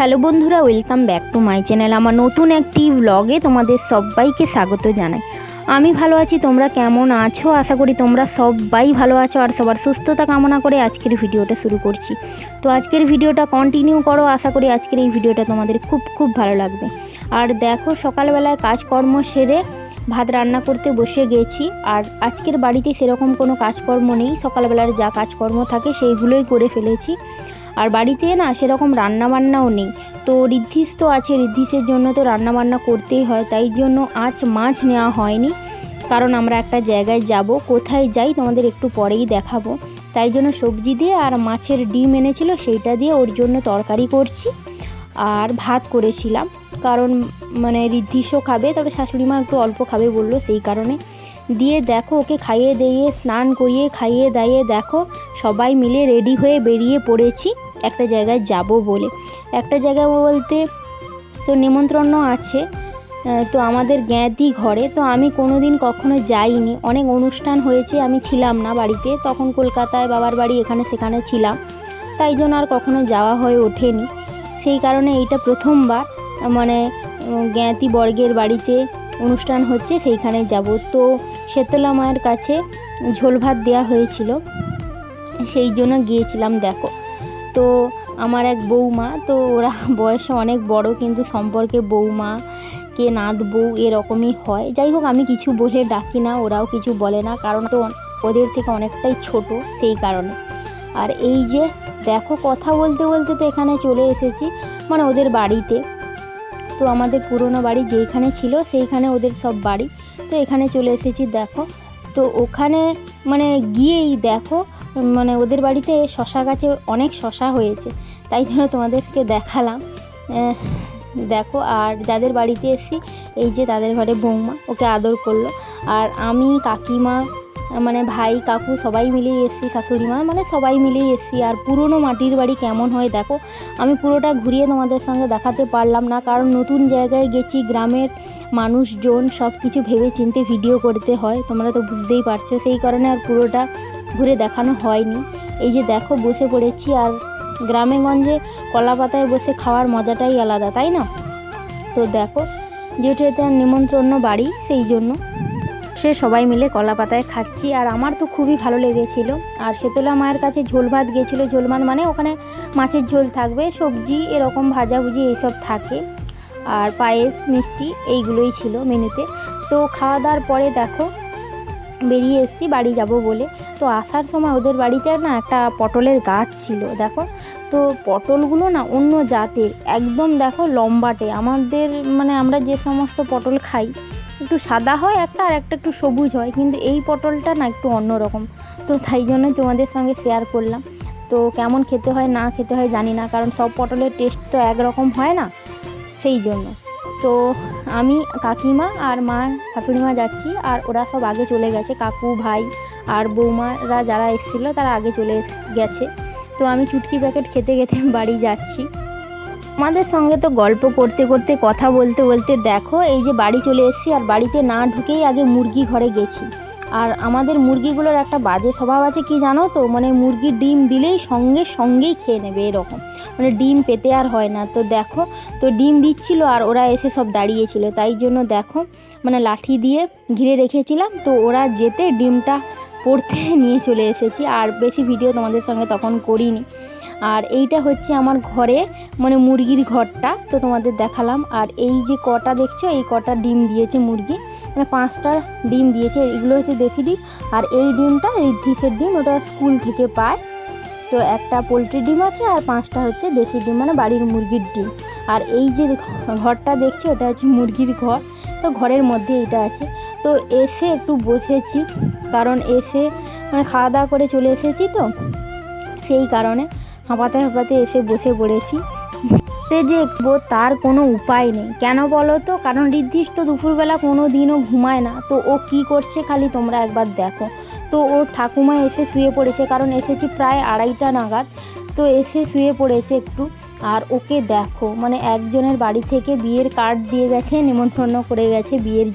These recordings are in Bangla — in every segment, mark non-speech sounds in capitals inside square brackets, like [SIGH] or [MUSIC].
হ্যালো বন্ধুরা, welcome back to my channel. আমার নতুন একটি ব্লগে তোমাদের সবাইকে স্বাগত জানাই। আমি ভালো আছি, তোমরা কেমন আছো? আশা করি তোমরা সবাই ভালো আছো আর সবার সুস্থতা কামনা করে আজকের ভিডিওটা শুরু করছি। তো আজকের ভিডিওটা কন্টিনিউ করো, আশা করি আজকের এই ভিডিওটা তোমাদের খুব খুব ভালো লাগবে। আর দেখো, সকালবেলায় কাজকর্ম সেরে ভাত রান্না করতে বসে গেছি। আর আজকের বাড়িতে সেরকম কোনো কাজকর্ম নেই। সকালবেলার যা কাজকর্ম থাকে সেইগুলোই করে ফেলেছি। আর বাড়িতে না সেরকম রান্না বান্নাও নেই। তো ঋদ্ধিস তো আছে ঋদ্ধিসের জন্য তো রান্না বান্না করতেই হয়, তাই জন্য আজ মাছ নেওয়া হয়নি। কারণ আমরা একটা জায়গায় যাব, কোথায় যাই তোমাদের একটু পরেই দেখাবো। তাই জন্য সবজি দিয়ে আর মাছের ডিম এনেছিল, সেইটা দিয়ে ওর জন্য তরকারি করছি আর ভাত করেছিলাম। কারণ মানে ঋদ্ধিসও খাবে, তবে শাশুড়ি মা একটু অল্প খাবে বলল, সেই কারণে। দিয়ে দেখো, ওকে খাইয়ে দিয়ে, স্নান করিয়ে, খাইয়ে দাইয়ে দেখো, সবাই মিলে রেডি হয়ে বেরিয়ে পড়েছি। একটা জায়গায় যাব বলে। একটা জায়গায় বলতে তো নিমন্ত্রণ আছে তো আমাদের জ্ঞাতি ঘরে। তো আমি কোনো দিন কখনো যাইনি। অনেক অনুষ্ঠান হয়েছে, আমি ছিলাম না বাড়িতে। তখন কলকাতায় বাবার বাড়ি এখানে সেখানে ছিলাম। তাই জন্য আর কখনো যাওয়া হয়ে ওঠেনি। সেই কারণে এইটা প্রথমবার মানে জ্ঞাতি বর্গের বাড়িতে অনুষ্ঠান হচ্ছে, সেইখানে যাব। তো শেতলা মায়ের কাছে ঝোল ভাত দেওয়া হয়েছিল। সেই জন্য গিয়েছিলাম, দেখো। তো আমার এক বৌমা, তো ওরা [LAUGHS] বয়সে অনেক বড়, কিন্তু সম্পর্কে বৌমা, কে নাত বউ এরকমই হয়। যাই হোক, আমি কিছু বলে ডাকি না, ওরাও কিছু বলে না, কারণ তো ওদের থেকে অনেকটাই ছোট সেই কারণে। আর এই যে দেখো, কথা বলতে বলতে তো এখানে চলে এসেছি মানে ওদের বাড়িতে। তো আমাদের পুরনো বাড়ি যেইখানে ছিল, সেইখানে ওদের সব বাড়ি। তো এখানে চলে এসেছি, দেখো। তো ওখানে মানে গিয়েই দেখো মানে ওদের বাড়িতে শশা গাছে অনেক শশা হয়েছে, তাই জন্য তোমাদেরকে দেখালাম। দেখো, আর যাদের বাড়িতে এসেছি, এই যে তাদের ঘরে বৌমা, ওকে আদর করল। আর আমি, কাকিমা মানে ভাই, কাকু সবাই মিলেই এসেছি, শাশুড়ি মা মানে সবাই মিলেই এসেছি। আর পুরনো মাটির বাড়ি কেমন হয়, দেখো। আমি পুরোটা ঘুরিয়ে তোমাদের সঙ্গে দেখাতে পারলাম না, কারণ নতুন জায়গায় গেছি, গ্রামের মানুষজন সব কিছু ভেবে চিনতে ভিডিও করতে হয়, তোমরা তো বুঝতেই পারছ। সেই কারণে আর পুরোটা ঘুরে দেখানো হয়নি। এই যে দেখো, বসে পড়েছি আর গ্রামে গঞ্জে কলা পাতায় বসে খাওয়ার মজাটাই আলাদা, তাই না? তো দেখো, যেহেতু এতে নিমন্ত্রণ বাড়ি, সেই জন্য। সে সবাই মিলে কলা পাতায় খাচ্ছি আর আমার তো খুবই ভালো লেগেছিল। আর শীতলা মায়ের কাছে ঝোল ভাত গেছিল, ঝোল ভাত মানে ওখানে মাছের ঝোল থাকবে, সবজি, এরকম ভাজাভুজি এইসব থাকে। আর পায়েস, মিষ্টি, এইগুলোই ছিল মেনুতে। তো খাওয়া দাওয়ার পরে দেখো বেরিয়ে এসেছি, বাড়ি যাব বলে। তো আসার সময় ওদের বাড়িতে না একটা পটলের গাছ ছিল, দেখো। তো পটলগুলো না অন্য জাতের, একদম দেখো লম্বাটে। আমাদের মানে আমরা যে সমস্ত পটল খাই, একটু সাদা হয় একটা আর একটা একটু সবুজ হয়, কিন্তু এই পটলটা না একটু অন্যরকম। তো তাই জন্যই তোমাদের সঙ্গে শেয়ার করলাম। তো কেমন খেতে হয়, না খেতে হয় জানি না, কারণ সব পটলের টেস্ট তো একরকম হয় না, সেই জন্য। তো আমি কাকিমা আর মা শাশুড়িমা যাচ্ছি আর ওরা সব আগে চলে গেছে। কাকু, ভাই আর বৌমারা যারা এসেছিল তারা আগে চলে গেছে। তো আমি চুটকি প্যাকেট খেতে খেতে [LAUGHS] বাড়ি যাচ্ছি। আমাদের সঙ্গে তো গল্প করতে করতে, কথা বলতে বলতে দেখো, এই যে বাড়ি চলে এসেছি আর বাড়িতে না ঢুকেই আগে মুরগি ঘরে গেছি। আর আমাদের মুরগিগুলোর একটা বাজে স্বভাব আছে, কি জানো তো? মানে মুরগির ডিম দিলেই সঙ্গে সঙ্গেই খেয়ে নেবে এরকম। মানে ডিম পেতে আর হয় না। তো দেখো, তো ডিম দিচ্ছিল আর ওরা এসে সব দাঁড়িয়েছিল। তাই জন্য দেখো মানে লাঠি দিয়ে ঘিরে রেখেছিলাম। তো ওরা যেতে ডিমটা পড়তে [LAUGHS] নিয়ে চলে এসেছি। আর বেশি ভিডিও তোমাদের সঙ্গে তখন করিনি। আর এইটা হচ্ছে আমার ঘরে মানে মুরগির ঘরটা। তো তোমাদের দেখালাম। আর এই যে কটা দেখছ, এই কটা ডিম দিয়েছে মুরগি। পাঁচটা ডিম দিয়েছে, এগুলো হচ্ছে দেশি ডিম, আর এই ডিমটা ঋদ্ধিসের ডিম ওটা স্কুল থেকে পায়। তো একটা পোলট্রি ডিম আছে আর পাঁচটা হচ্ছে দেশি ডিম মানে বাড়ির মুরগির ডিম। আর এই যে ঘরটা দেখছি ওটা হচ্ছে মুরগির ঘর। তো ঘরের মধ্যে এটা আছে। তো এসে একটু বসেছি, কারণ এসে মানে খাওয়া দাওয়া করে চলে এসেছি তো, সেই কারণে হাঁপাতে হাঁপাতে এসে বসে পড়েছি। সে যে তার কোনো উপায় নেই। কেন বলো তো? কারণ নির্দিষ্ট দুপুরবেলা কোনো দিনও ঘুমায় না। তো ও কি করছে খালি তোমরা একবার দেখো। তো ওর ঠাকুমা এসে শুয়ে পড়েছে, কারণ এসেছি প্রায় আড়াইটা নাগাদ। তো এসে শুয়ে পড়েছে একটু, আর ওকে দেখো। মানে একজনের বাড়ি থেকে বিয়ের কার্ড দিয়ে গেছে নিমন্ত্রণ করে গেছে, বিয়ের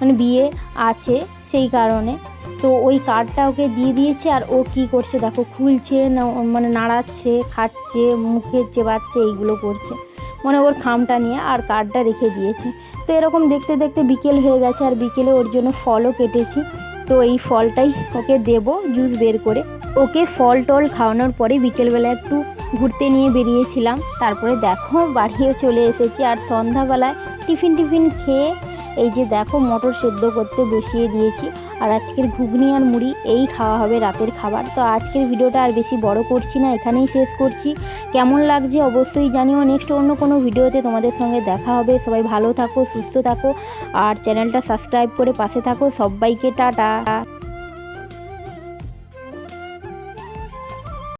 মানে বিয়ে আছে সেই কারণে। তো ওই কার্ডটা ওকে দিয়ে দিয়েছে আর ও কি করছে দেখো, খুলছে না মানে নাড়াচ্ছে, খাচ্ছে, মুখে চেবাচ্ছে, এইগুলো করছে। মানে ওর খামটা নিয়ে আর কার্ডটা রেখে দিয়েছে। তো এরকম দেখতে দেখতে বিকেল হয়ে গেছে আর বিকেলে ওর জন্য ফলও কেটেছি। তো এই ফলটাই ওকে দেব জুস বের করে। ওকে ফল টল খাওয়ানোর পরে বিকেলবেলা একটু ঘুরতে নিয়ে বেরিয়েছিলাম। তারপরে দেখো বাড়িও চলে এসেছি আর সন্ধ্যাবেলায় টিফিন টিফিন খেয়ে এই যে দেখো মটর সেদ্ধ করতে বসিয়ে দিয়েছি। আর আজকের ঘুগনি আর মুড়ি, এই খাওয়া হবে রাতের খাবার। তো আজকের ভিডিওটা আর বেশি বড় করছি না, এখানেই শেষ করছি। কেমন লাগছে অবশ্যই জানিও। নেক্সট অন্য কোনো ভিডিওতে তোমাদের সঙ্গে দেখা হবে। সবাই ভালো থাকো, সুস্থ থাকো। আর চ্যানেলটা সাবস্ক্রাইব করে পাশে থাকো। সবাইকে টাটা।